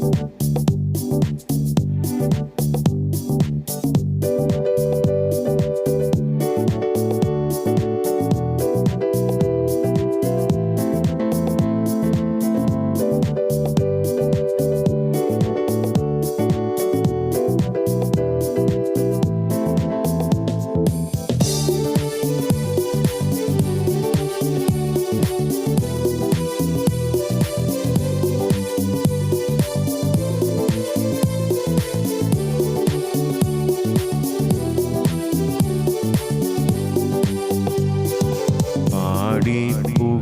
പാടി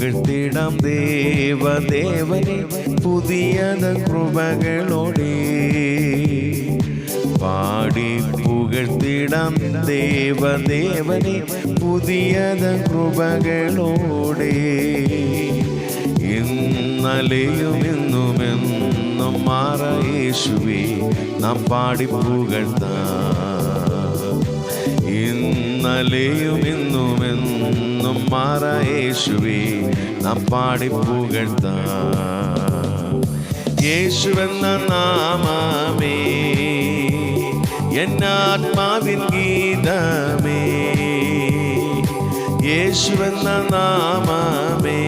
പുകഴ്ത്തിടാം ദേവദേവനെ പുതിയ കൃപകളോടെ. പാടി പുകഴ്ത്തിടം ദേവദേവനെ പുതിയത കൃപകളോടെ. ഇന്നലെയും ഇന്നുമെന്നും മാറ യേശുവേ നാം പാടി പുകഴ്ത്താം. ഇന്നലെയും ഇന്നുമെന്നും മാറ യേശുവേ നാം പാടി പുകഴ്ത്താം. യേശുവെന്ന നാമമേ എന്നാത്മാവിൻ ഗീതമേ. യേശുവെന്ന നാമമേ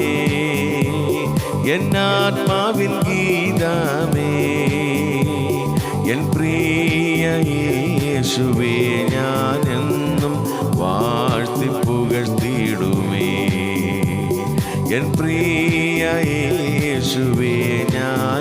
എന്നാത്മാവിൻ ഗീതമേ. എൻ പ്രിയ യേശുവേ എൻ പ്രിയ യേശുവേ ഞാൻ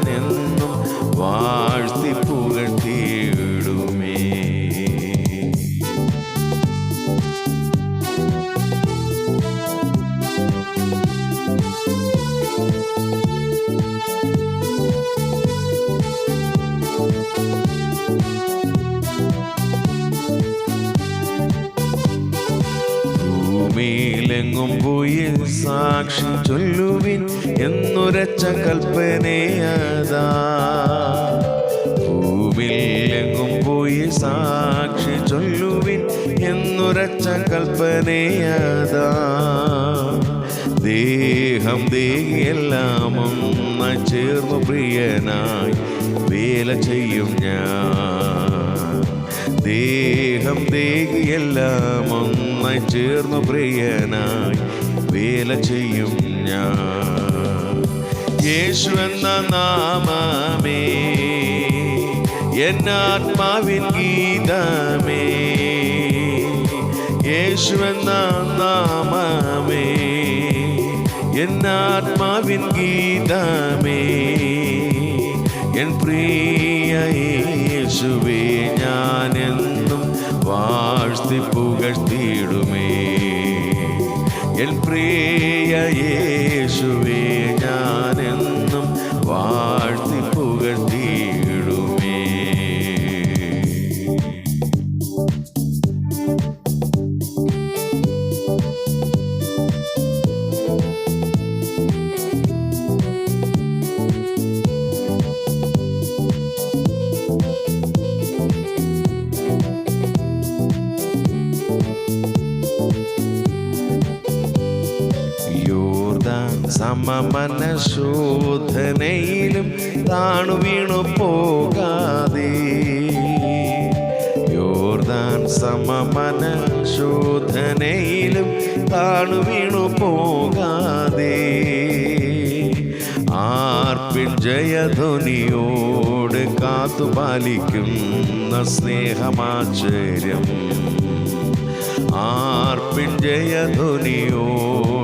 ഭൂമിയിലെങ്ങും പോയി സാക്ഷി ചൊല്ലുവിൻ എന്നുരച്ച കൽപ്പനയതാ ഭൂമിയിലെങ്ങും പോയി സാക്ഷി ചൊല്ലുവിൻ എന്നുരച്ച കൽപ്പനയതാ ദേഹം ദേഹിയെല്ലാം ഒന്ന് ചേർന്നു പ്രിയനായി വേല ചെയ്യും ഞാൻ. ദേഹം ദേഹിയെല്ലാം ഒന്നായി ചേർന്നു പ്രിയനായി വേല ചെയ്യും ഞാൻ. യേശു എന്ന നാമമേ എന്നാത്മാവിൻ ഗീതമേ യേശു എന്ന നാമമേ എന്നാത്മാവിൻ ഗീതമേ എൻ പ്രിയ യേശുവേ ഞാൻ എന്നും വാഴ്ത്തി പുകഴ്ത്തിയിടുമേ. എൻ പ്രിയ യേശുവേ ഞാൻ യോർദാൻ മനശോധനയിലും ശോധനയിലും താണു വീണു പോകാതെ. യോർദാൻ സമമനശോധനയിലും താണു വീണു പോകാതെ. ആർപ്പിൻ ജയധ്വനിയോട് കാത്തുപാലിക്കുന്ന സ്നേഹമാശ്ചര്യം ആർപ്പിൻ ജയധ്വനിയോട്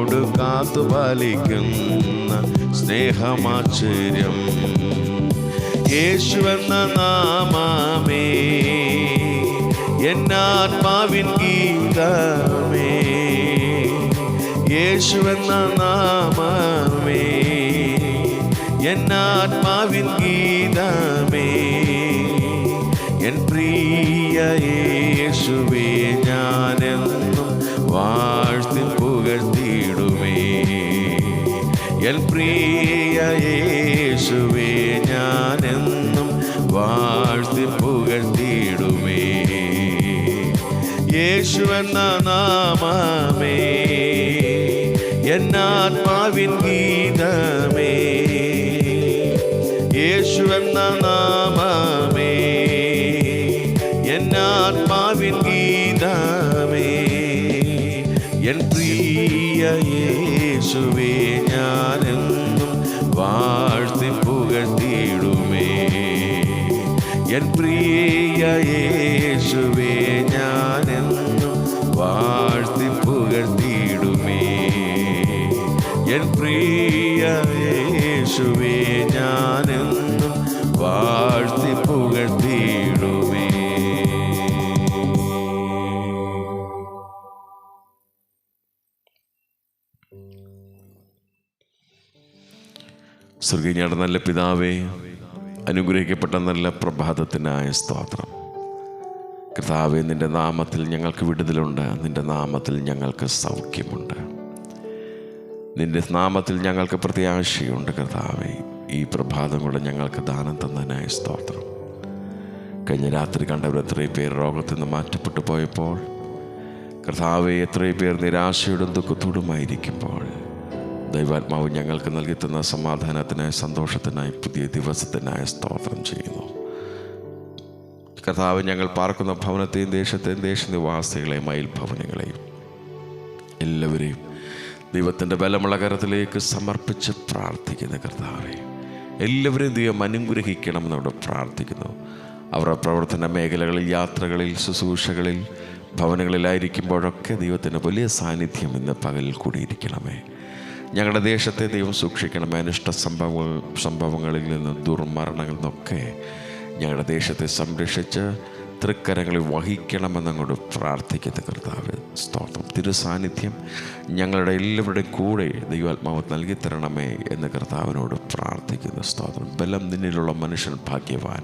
കാത്തുപാലിക്കുന്ന സ്നേഹമാശ്ചര്യം യേശുവെന്ന നാമമേ എന്നാത്മാവിൻ ഗീതമേ. യേശുവെന്ന നാമമേ എന്നാത്മാവിൻ ഗീതമേ. എൻ പ്രിയ യേശുവേ എൻ പ്രിയ യേശുവേ ഞാനെന്നും വാഴ്ത്തി പുകഴ്ത്തിയിടുമേ. യേശുവെന്ന നാമമേ എന്നാത്മാവിൻ ഗീതമേ. യേശു യേശുവെന്ന നാമമേ എന്നാത്മാവിൻ ഗീതമേ. എൻ പ്രിയ യേശുവേ പുകഴ്ത്തിയിടുമേ എൻ പ്രിയ യേശുവേ ഞാനെന്നും വാഴ്ത്തി പുകഴ്ത്തിയിടുമേ എൻ പ്രിയ യേശുവേ ഞാനെന്നും വാഴ്ത്തി സ്വർഗീയയുടെ നല്ല പിതാവേ അനുഗ്രഹിക്കപ്പെട്ട നല്ല പ്രഭാതത്തിനായ സ്തോത്രം. കർത്താവെ നിന്റെ നാമത്തിൽ ഞങ്ങൾക്ക് വിടുതലുണ്ട് നിന്റെ നാമത്തിൽ ഞങ്ങൾക്ക് സൗഖ്യമുണ്ട്. നിന്റെ നാമത്തിൽ ഞങ്ങൾക്ക് പ്രത്യാശയുണ്ട് കർത്താവെ ഈ പ്രഭാതം കൂടെ ഞങ്ങൾക്ക് ദാനം തന്നതിനായ സ്തോത്രം. കഴിഞ്ഞ രാത്രി കണ്ടവർ എത്രയും പേർ രോഗത്തിൽ നിന്ന് മാറ്റപ്പെട്ടു പോയപ്പോൾ കർത്താവെ എത്രയും പേർ നിരാശയോടും ദുഃഖത്തോടുമായിരിക്കുമ്പോൾ ദൈവാത്മാവ് ഞങ്ങൾക്ക് നൽകി തന്ന സമാധാനത്തിനായി സന്തോഷത്തിനായി പുതിയ ദിവസത്തിനായി സ്തോത്രം ചെയ്യുന്നു. കർത്താവ് ഞങ്ങൾ പാർക്കുന്ന ഭവനത്തെയും ദേശത്തെയും ദേശനിവാസികളെയും മയിൽ ഭവനങ്ങളെയും എല്ലാവരെയും ദൈവത്തിന്റെ ബലമുള്ള കരത്തിലേക്ക് സമർപ്പിച്ച് പ്രാർത്ഥിക്കുന്ന കർത്താവെ. എല്ലാവരെയും ദൈവം അനുഗ്രഹിക്കണമെന്നവിടെ പ്രാർത്ഥിക്കുന്നു. അവരുടെ പ്രവർത്തന മേഖലകളിൽ യാത്രകളിൽ ശുശ്രൂഷകളിൽ ഭവനങ്ങളിലായിരിക്കുമ്പോഴൊക്കെ ദൈവത്തിന്റെ വലിയ സാന്നിധ്യം ഇന്ന് പകലിൽ കൂടിയിരിക്കണമേ. ഞങ്ങളുടെ ദേശത്തെ ദൈവം സൂക്ഷിക്കണം. അനിഷ്ട സംഭവങ്ങൾ സംഭവങ്ങളിൽ നിന്ന് ദുർമരണങ്ങളിൽ നിന്നൊക്കെ ഞങ്ങളുടെ ദേശത്തെ സംരക്ഷിച്ച് തൃക്കരങ്ങളിൽ വഹിക്കണമെന്നങ്ങോട്ട് പ്രാർത്ഥിക്കുന്ന കർത്താവ്. സ്തോത്രം. തിരുസാന്നിധ്യം ഞങ്ങളുടെ എല്ലാവരുടെയും കൂടെ ദൈവാത്മാവ് നൽകി തരണമേ എന്ന് കർത്താവിനോട് പ്രാർത്ഥിക്കുന്ന. സ്തോത്രം. ബലം നിന്നിലുള്ള മനുഷ്യൻ ഭാഗ്യവാൻ.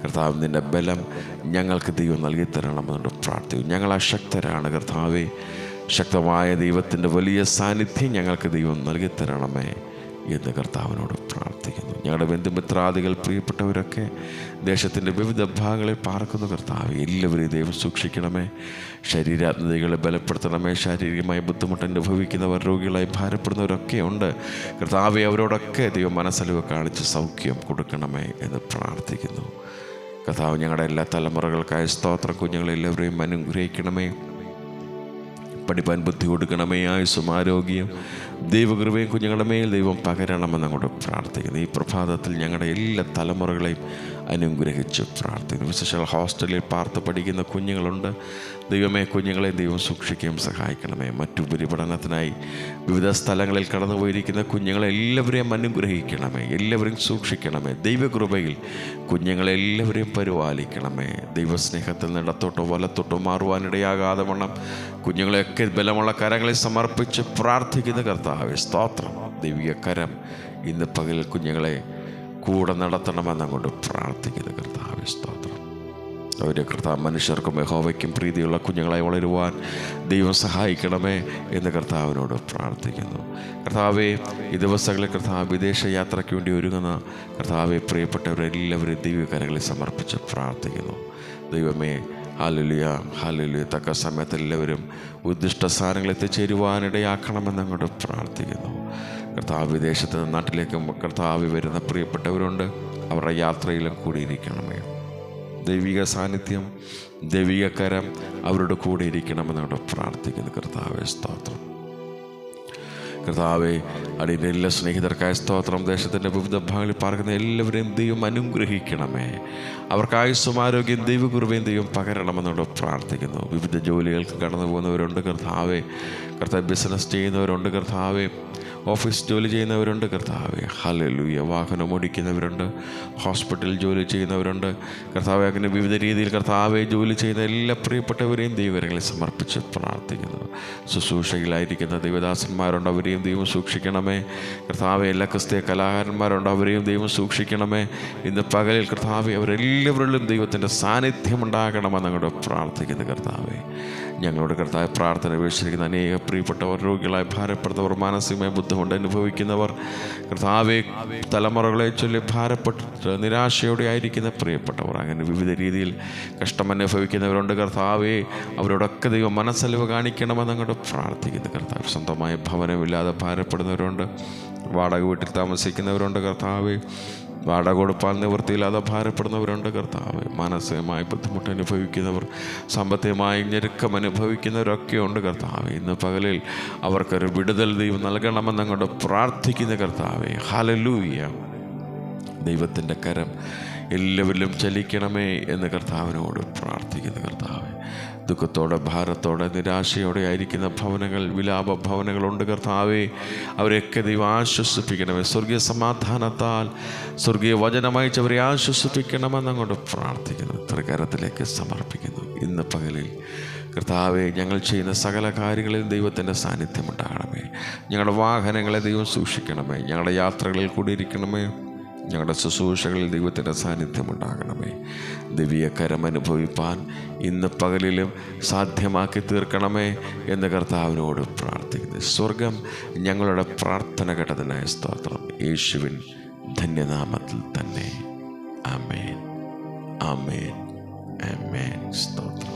കർത്താവ് നിന്റെ ബലം ഞങ്ങൾക്ക് ദൈവം നൽകി തരണമെന്നോട് പ്രാർത്ഥിക്കും ഞങ്ങൾ അശക്തരാണ് കർത്താവെ. ശക്തമായ ദൈവത്തിന്റെ വലിയ സാന്നിധ്യം ഞങ്ങൾക്ക് ദൈവം നൽകി തരണമേ എന്ന് കർത്താവിനോട് പ്രാർത്ഥിക്കുന്നു. ഞങ്ങളുടെ ബന്ധുമിത്രാദികൾ പ്രിയപ്പെട്ടവരൊക്കെ ദേശത്തിന്റെ വിവിധ ഭാഗങ്ങളിൽ പാർക്കുന്ന കർത്താവ് എല്ലാവരെയും ദൈവം സൂക്ഷിക്കണമേ. ശരീരാത്മതകളെ ബലപ്പെടുത്തണമേ. ശാരീരികമായി ബുദ്ധിമുട്ട് അനുഭവിക്കുന്നവർ രോഗികളായി ഭാരപ്പെടുന്നവരൊക്കെ ഉണ്ട്. കർത്താവെ അവരോടൊക്കെ ദൈവം മനസ്സലിവ് കാണിച്ച് സൗഖ്യം കൊടുക്കണമേ എന്ന് പ്രാർത്ഥിക്കുന്നു. കർത്താവ് ഞങ്ങളുടെ എല്ലാ തലമുറകൾക്കായ സ്തോത്രം കുഞ്ഞുങ്ങളെല്ലാവരെയും അനുഗ്രഹിക്കണമേ. പഠിപ്പാൻ ബുദ്ധി കൊടുക്കണമേ ആയുസ്സും ആരോഗ്യം. ദൈവകൃപയും കുഞ്ഞുങ്ങളുടെ മേൽ ദൈവം പകരണമെന്ന് അങ്ങോട്ട് പ്രാർത്ഥിക്കുന്നു. ഈ പ്രഭാതത്തിൽ ഞങ്ങളുടെ എല്ലാ തലമുറകളെയും അനുഗ്രഹിച്ച് പ്രാർത്ഥിക്കുന്നു. വിശേഷ ഹോസ്റ്റലിൽ പാർത്ത് പഠിക്കുന്ന കുഞ്ഞുങ്ങളുണ്ട്. ദൈവമേ കുഞ്ഞുങ്ങളെ ദൈവം സൂക്ഷിക്കുകയും സഹായിക്കണമേ. മറ്റുപരിപഠനത്തിനായി വിവിധ സ്ഥലങ്ങളിൽ കടന്നു പോയിരിക്കുന്ന കുഞ്ഞുങ്ങളെ എല്ലാവരെയും അനുഗ്രഹിക്കണമേ. എല്ലാവരെയും സൂക്ഷിക്കണമേ. ദൈവകൃപയിൽ കുഞ്ഞുങ്ങളെ എല്ലാവരെയും പരിപാലിക്കണമേ. ദൈവസ്നേഹത്തിൽ നിടത്തോട്ടോ വലത്തോട്ടോ മാറുവാനിടയാകാതെ വണ്ണം കുഞ്ഞുങ്ങളെയൊക്കെ ബലമുള്ള കരങ്ങളിൽ സമർപ്പിച്ച് പ്രാർത്ഥിക്കുന്ന കർത്താവ് സ്തോത്രം. ദൈവിക കരം ഇന്ന് പകൽ കുഞ്ഞുങ്ങളെ കൂടെ നടത്തണമെന്ന് അങ്ങോട്ട് പ്രാർത്ഥിക്കുന്നു കർത്താവ് സ്തോത്രം. അവരെ കർത്താവ് മനുഷ്യർക്കും യഹോവയ്ക്കും പ്രീതിയുള്ള കുഞ്ഞുങ്ങളായി വളരുവാൻ ദൈവം സഹായിക്കണമേ എന്ന് കർത്താവിനോട് പ്രാർത്ഥിക്കുന്നു. കർത്താവെ ഈ ദിവസങ്ങളിൽ കർത്താവ് വിദേശ യാത്രയ്ക്ക് വേണ്ടി ഒരുങ്ങുന്ന കർത്താവെ പ്രിയപ്പെട്ടവരെല്ലാവരും ദൈവകരങ്ങളിൽ സമർപ്പിച്ച് പ്രാർത്ഥിക്കുന്നു. ദൈവമേ ഹാലുലിയ ഹാലുലിയ തക്ക സമയത്ത് എല്ലാവരും ഉദ്ദിഷ്ട സ്ഥാനങ്ങളിൽ എത്തിച്ചേരുവാനിടയാക്കണമെന്ന് അങ്ങോട്ട് പ്രാർത്ഥിക്കുന്നു. കർത്താവ് വിദേശത്ത് നിന്ന് നാട്ടിലേക്കും കർത്താവ് വരുന്ന പ്രിയപ്പെട്ടവരുണ്ട്. അവരുടെ യാത്രയിലും കൂടിയിരിക്കണമേ. ദൈവിക സാന്നിധ്യം ദൈവിക കരം അവരുടെ കൂടെ ഇരിക്കണമെന്നോട് പ്രാർത്ഥിക്കുന്നു. കർത്താവെ സ്തോത്രം. കർത്താവെ അടിയുടെ എല്ലാ സ്നേഹിതർക്കായ സ്തോത്രം. ദേശത്തിന്റെ വിവിധ ഭാഗങ്ങളിൽ പാർക്കുന്ന എല്ലാവരെയും ദൈവം അനുഗ്രഹിക്കണമേ. അവർക്ക് ആയുസ്സും ആരോഗ്യം ദൈവകുറുവയും ദൈവം പകരണമെന്നോട് പ്രാർത്ഥിക്കുന്നു. വിവിധ ജോലികൾക്ക് കടന്നു പോകുന്നവരുണ്ട്. കർത്താവെ കർത്താവ് ബിസിനസ് ചെയ്യുന്നവരുണ്ട്. കർത്താവെ ഓഫീസ് ജോലി ചെയ്യുന്നവരുണ്ട്. കർത്താവെ ഹലലൂയ വാഹനം ഓടിക്കുന്നവരുണ്ട്. ഹോസ്പിറ്റലിൽ ജോലി ചെയ്യുന്നവരുണ്ട്. കർത്താവെ അങ്ങനെ വിവിധ രീതിയിൽ കർത്താവെ ജോലി ചെയ്യുന്ന എല്ലാ പ്രിയപ്പെട്ടവരെയും ദൈവങ്ങളെ സമർപ്പിച്ച് പ്രാർത്ഥിക്കുന്നു. ശുശ്രൂഷയിലായിരിക്കുന്ന ദൈവദാസന്മാരുണ്ട്. അവരെയും ദൈവം സൂക്ഷിക്കണമേ. കർത്താവെ എല്ലാ ക്രിസ്തീയ കലാകാരന്മാരുണ്ട്. അവരെയും ദൈവം സൂക്ഷിക്കണമേ. ഇന്ന് പകലിൽ കർത്താവെ അവരെല്ലാവരിലും ദൈവത്തിന്റെ സാന്നിധ്യം ഉണ്ടാകണമെന്ന് അങ്ങോട്ട് പ്രാർത്ഥിക്കുന്നു കർത്താവെ. ഞങ്ങളുടെ കർത്താവ് പ്രാർത്ഥന വീക്ഷിക്കുന്ന അനേക പ്രിയപ്പെട്ടവർ രോഗികളായി ഭാരപ്പെടുന്നവർ മാനസികമായ ബുദ്ധിമുട്ട് അനുഭവിക്കുന്നവർ കർത്താവെ തലമുറകളെ ചൊല്ലി ഭാരപ്പെട്ട് നിരാശയോടെ ആയിരിക്കുന്ന പ്രിയപ്പെട്ടവർ അങ്ങനെ വിവിധ രീതിയിൽ കഷ്ടം അനുഭവിക്കുന്നവരുണ്ട് കർത്താവെ. അവരോടൊക്കെ ദൈവം മനസ്സലിവ് കാണിക്കണമെന്ന് അങ്ങോട്ട് പ്രാർത്ഥിക്കുന്നു കർത്താവ്. സ്വന്തമായ ഭവനമില്ലാതെ ഭാരപ്പെടുന്നവരുണ്ട് വാടക വീട്ടിൽ താമസിക്കുന്നവരുണ്ട് കർത്താവെ. വാടക കൊടുപ്പാൽ നിവൃത്തിയില്ലാതെ ഭാരപ്പെടുന്നവരുണ്ട് കർത്താവ്. മാനസികമായി ബുദ്ധിമുട്ട് അനുഭവിക്കുന്നവർ സാമ്പത്തികമായി ഞെരുക്കം അനുഭവിക്കുന്നവരൊക്കെ ഉണ്ട് കർത്താവ്. ഇന്ന് പകലിൽ അവർക്കൊരു വിടുതൽ ദൈവം നൽകണമെന്ന് അങ്ങോട്ട് പ്രാർത്ഥിക്കുന്ന കർത്താവെ. ഹലലൂയ ദൈവത്തിന്റെ കരം എല്ലാവരിലും ചലിക്കണമേ എന്ന് കർത്താവിനോട് പ്രാർത്ഥിക്കുന്ന കർത്താവ്. ദുഃഖത്തോടെ ഭാരത്തോടെ നിരാശയോടെ ആയിരിക്കുന്ന ഭവനങ്ങൾ വിലാപ ഭവനങ്ങളുണ്ട് കർത്താവേ. അവരെയൊക്കെ ദൈവം ആശ്വസിപ്പിക്കണമേ. സ്വർഗീയ സമാധാനത്താൽ സ്വർഗീയ വചനമയച്ചവരെ ആശ്വസിപ്പിക്കണമെന്ന് അങ്ങോട്ട് പ്രാർത്ഥിക്കുന്നു. തൃകരത്തിലേക്ക് സമർപ്പിക്കുന്നു. ഇന്ന് പകലിൽ കർത്താവെ ഞങ്ങൾ ചെയ്യുന്ന സകല കാര്യങ്ങളിൽ ദൈവത്തിന്റെ സാന്നിധ്യം ഉണ്ടാകണമേ. ഞങ്ങളുടെ വാഹനങ്ങളെ ദൈവം സൂക്ഷിക്കണമേ. ഞങ്ങളുടെ യാത്രകളിൽ കൂടിയിരിക്കണമേ. ഞങ്ങളുടെ ശുശ്രൂഷകളിൽ ദൈവത്തിന്റെ സാന്നിധ്യം ഉണ്ടാകണമേ ദിവ്യ അനുഭവിപ്പാൻ ഇന്ന് പകലിലും സാധ്യമാക്കി തീർക്കണമേ എന്ന് കർത്താവിനോട് പ്രാർത്ഥിക്കുന്നു. സ്വർഗം ഞങ്ങളുടെ പ്രാർത്ഥന കേട്ടതിനായ സ്തോത്രം. യേശുവിൻ ധന്യനാമത്തിൽ തന്നെ. അമേൻ അമേൻ അമേൻ സ്തോത്രം.